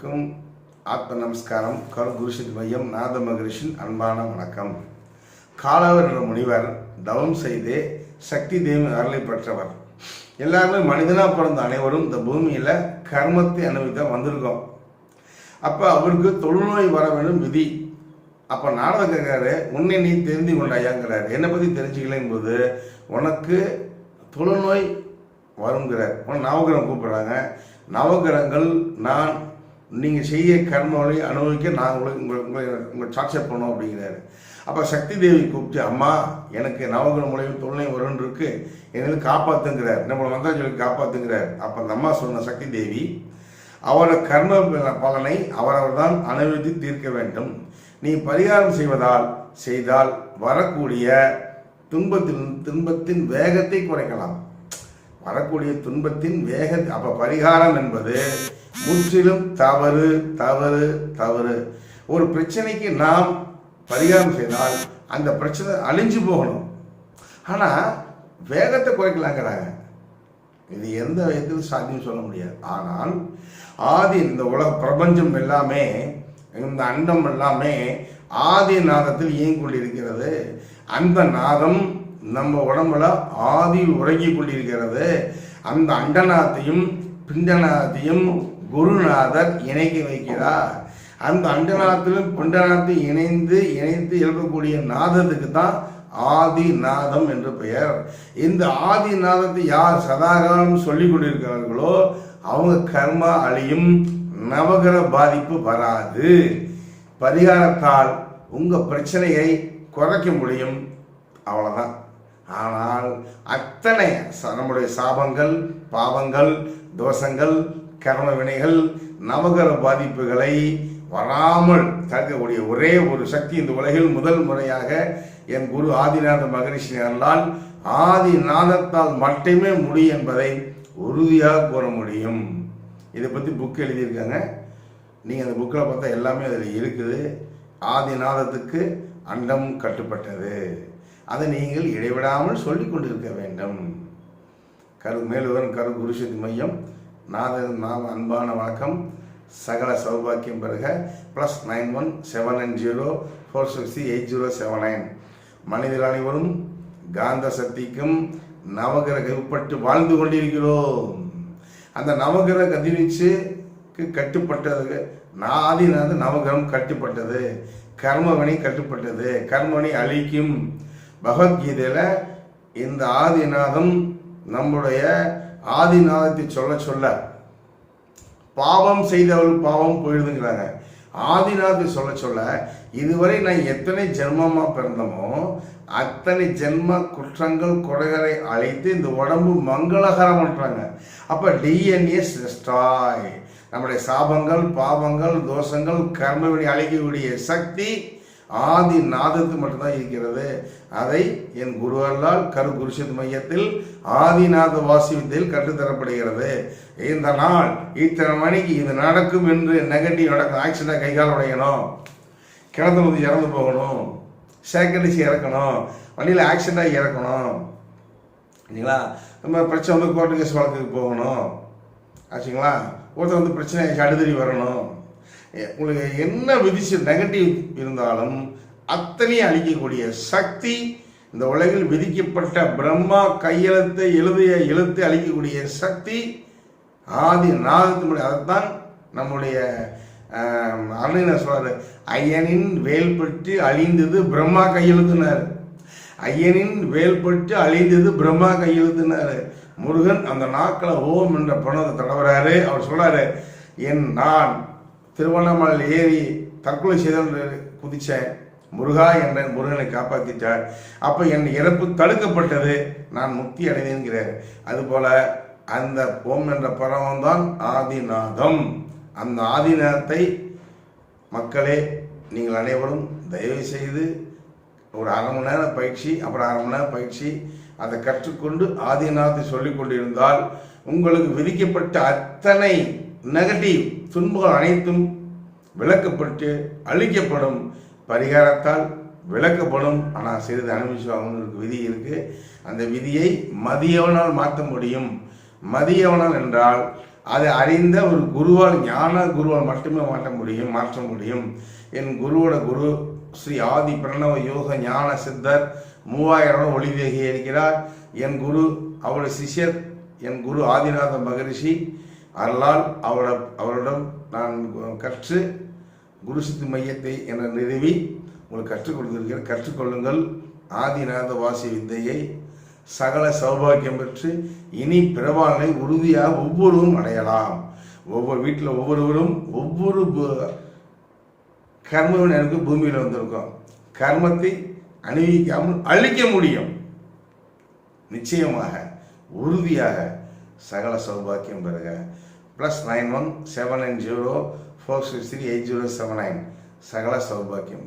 அனைவருக்கும் ஆத்ம நமஸ்காரம். கரு குருஷித் மையம் நாத மகரிஷின் அன்பான வணக்கம். காலவர் என்ற முனிவர் தவம் செய்து சக்தி தேவி அருளை பெற்றவர். எல்லாருமே மனிதனாக பிறந்த அனைவரும் இந்த பூமியில் கர்மத்தை அனுபவித்த வந்திருக்கோம். அப்போ அவருக்கு தொழுநோய் வர வேண்டும் விதி. அப்போ நாரதர் கேட்குறாரு உன்னை நீ தெரிந்து கொண்டாயாங்கிறார். என்னை பற்றி தெரிஞ்சுக்கலையும் போது உனக்கு தொழுநோய் வருங்கிறார் உன் நவகிரகம் கூப்பிடுறாங்க. நவகிரகங்கள் நான் நீங்கள் செய்ய கர்மங்களை அனுபவிக்க நான் உங்களுக்கு உங்களை உங்களை உங்களை சாட்சியம் பண்ணோம் அப்படிங்கிறாரு. அப்போ சக்தி தேவி கூப்பிட்டு அம்மா எனக்கு நவகிரகம் மூலியம் தொழிலை வரும்னு இருக்கு. எங்களுக்கு காப்பாற்றுங்கிறார் நம்மளை வந்தால் சொல்லி காப்பாற்றுங்கிறார் அப்போ அந்த அம்மா சொன்ன சக்தி தேவி அவரோட கர்ம பலனை அவரவர் தான் அனுபவித்து தீர்க்க வேண்டும். நீ பரிகாரம் செய்வதால் செய்தால் வரக்கூடிய துன்பத்தின் துன்பத்தின் வேகத்தை குறைக்கலாம். வரக்கூடிய துன்பத்தின் வேக அப்ப பரிகாரம் என்பது முற்றிலும் தவறு தவறு தவறு. ஒரு பிரச்சனைக்கு நாம் பரிகாரம் செய்தால் அந்த பிரச்சனை அழிஞ்சு போகணும். ஆனா வேகத்தை குறைக்கலாங்கிறாங்க. இது எந்த விதத்திலும் சாத்தியம் சொல்ல முடியாது. ஆனால் ஆதி இந்த உலக பிரபஞ்சம் எல்லாமே இந்த அண்டம் எல்லாமே ஆதி நாதத்தில் இயங்கிக் கொண்டிருக்கிறது. அந்த நாதம் நம்ம உடம்புல ஆவி உறங்கிக் கொண்டிருக்கிறது. அந்த அண்டநாத்தையும் பிண்டநாத்தையும் குருநாதர் இணைக்க வைக்கிறார். அந்த அண்டநாத்திலும் பிண்டநாத்தையும் இணைந்து இணைந்து எழுப்பக்கூடிய நாதத்துக்கு தான் ஆதிநாதம் என்று பெயர். இந்த ஆதிநாதத்தை யார் சதாகாலம் சொல்லிக் கொண்டிருக்கிறார்களோ அவங்க கர்மா அழியும் நவகிர பாதிப்பு வராது. பரிகாரத்தால் உங்கள் பிரச்சனையை குறைக்க முடியும். அவ்வளோதான் ஆனால் அத்தனை ச- நம்முடைய சாபங்கள் பாவங்கள் தோஷங்கள் கர்ம வினைகள் நவகர பாதிப்புகளை வராமல் தடுக்கக்கூடிய ஒரே ஒரு சக்தி இந்த உலகில் முதல் முறையாக என் குரு ஆதிநாத மகரிஷி அல்லால் ஆதிநாதத்தால் மட்டுமே முடியும் என்பதை உறுதியாக கூற முடியும். இதை பற்றி புக் எழுதியிருக்காங்க. நீங்கள் அந்த புக்கில் பார்த்தா எல்லாமே அதில் இருக்குது. ஆதிநாதத்துக்கு அண்டம் கட்டுப்பட்டது. அதை நீங்கள் இடைவிடாமல் சொல்லிக் கொண்டிருக்க வேண்டும். கரு மேலுவன் கரு குருசக்தி மையம் நாத நாம் அன்பான வணக்கம். சகல சௌபாக்கியம் பெறுக. Plus nine one seven nine zero four six eight zero seven nine மனிதர் அனைவரும் காந்த சக்திக்கும் நவகிரக உட்பட்டு வாழ்ந்து கொண்டிருக்கிறோம். அந்த நவகிரக கதிர்வீச்சுக்கு கட்டுப்பட்டது ஆதிநாத நவகிரகம் கட்டுப்பட்டது. கர்மவனி கட்டுப்பட்டது. கர்மவனி அழிக்கும். பகவத்கீதையில இந்த ஆதிநாதம் நம்முடைய ஆதிநாதத்தை சொல்ல சொல்ல பாவம் செய்தவள் பாவம் போயிடுதுங்கிறாங்க. ஆதிநாத்தை சொல்ல சொல்ல இதுவரை நான் எத்தனை ஜென்மமா பிறந்தமோ அத்தனை ஜென்ம குற்றங்கள் குறைகளை அழைத்து இந்த உடம்பு மங்களகரம் பண்றாங்க. அப்ப டிஎன்ஏ டெஸ்டாய் நம்முடைய சாபங்கள் பாவங்கள் தோஷங்கள் கர்மவினை அழிக்கக்கூடிய சக்தி ஆதி நாதத்து மட்டும்தான் இருக்கிறது. அதை என் குருவர்களால் கரு குருஷத் மையத்தில் ஆதிநாத வாசித்தில் கற்றுத்தரப்படுகிறது. இந்த நாள் இத்தனை மணிக்கு இது நடக்கும் என்று நெகட்டிவ் நடக்கும். ஆக்சிடென்ட் கைகால் உடையணும். கிணத்து வந்து இறந்து போகணும். சேக்கடிச்சு இறக்கணும். வண்டியில் ஆக்சிடென்டாக இறக்கணும். சரிங்களா? நம்ம பிரச்சனை வந்து கோர்ட்டு கேஸ் வழக்குக்கு போகணும். ஆச்சுங்களா? ஒருத்தர் வந்து பிரச்சனை ஆயிடுச்சு, அடுதறி வரணும். உங்களுக்கு என்ன விதிச்சு நெகட்டிவ் இருந்தாலும் அத்தனையும் அழிக்கக்கூடிய சக்தி இந்த உலகில் விதிக்கப்பட்ட பிரம்மா கையெழுத்தை எழுதிய எழுத்து அழிக்கக்கூடிய சக்தி ஆதி நாதத்தினுடைய அதைத்தான் நம்முடைய அருணின சொல்றாரு. ஐயனின் வேல்பட்டு அழிந்தது பிரம்மா கையெழுத்துனார். ஐயனின் வேல்பட்டு அழிந்தது பிரம்மா கையெழுத்துனாரு. முருகன் அந்த நாக்கில் ஓம் என்ற பணத்தை தடவுறாரு. அவர் சொல்றாரு என் நான் திருவண்ணாமலை ஏறி தற்கொலை செய்த குதிச்ச முருகா என்ற முருகனை காப்பாற்றிட்டார் அப்போ என் இறப்பு தடுக்கப்பட்டது நான் முக்தி அடைந்தேங்கிறார் அதுபோல அந்த ஓம் என்ற பரவம் தான் ஆதிநாதம். அந்த ஆதிநாதத்தை மக்களே நீங்கள் அனைவரும் தயவு செய்து ஒரு அரை மணி நேரம் பயிற்சி அப்புறம் அரை மணி நேரம் பயிற்சி அதை கற்றுக்கொண்டு ஆதிநாதத்தை சொல்லிக் கொண்டிருந்தால் உங்களுக்கு விதிக்கப்பட்ட அத்தனை நெகட்டிவ் துன்பங்கள் அனைத்தும் விளக்கப்பட்டு அழிக்கப்படும் பரிகாரத்தால் விளக்கப்படும். ஆனால் சிறிது அனுபவிச்சு விதி இருக்கு. அந்த விதியை மதியவனால் மாற்ற முடியும். மதியவனால் என்றால் அதை அறிந்த ஒரு குருவால் ஞான குருவால் மட்டுமே மாற்ற முடியும் மாற்ற முடியும். என் குருவோட குரு ஸ்ரீ ஆதி பிரணவ யோக ஞான சித்தர் மூவாயிரம் ஒளிவேகி இருக்கிறார். என் குரு அவருடைய சிஷ்யர் என் குரு ஆதிநாத மகரிஷி அருளால் அவரோட அவரிடம் நான் கற்று குரு சித்தி மையத்தை என நிறுவி உங்களுக்கு கற்றுக் கொடுத்திருக்கிறேன். கற்றுக்கொள்ளுங்கள் ஆதிநாத வாசி வித்தையை சகல சௌபாக்கியம் பெற்று இனி பிறவானை உறுதியாக ஒவ்வொருவரும் அடையலாம். ஒவ்வொரு வீட்டில் ஒவ்வொருவரும் ஒவ்வொரு கர்மம் எனக்கு பூமியில் வந்திருக்கும். கர்மத்தை அணிவிக்காமல் அழிக்க முடியும். நிச்சயமாக உறுதியாக சகல சௌபாக்கியம் பெறுக. Plus nine one seven nine zero four six three eight zero seven nine சகல சௌபாக்கியம்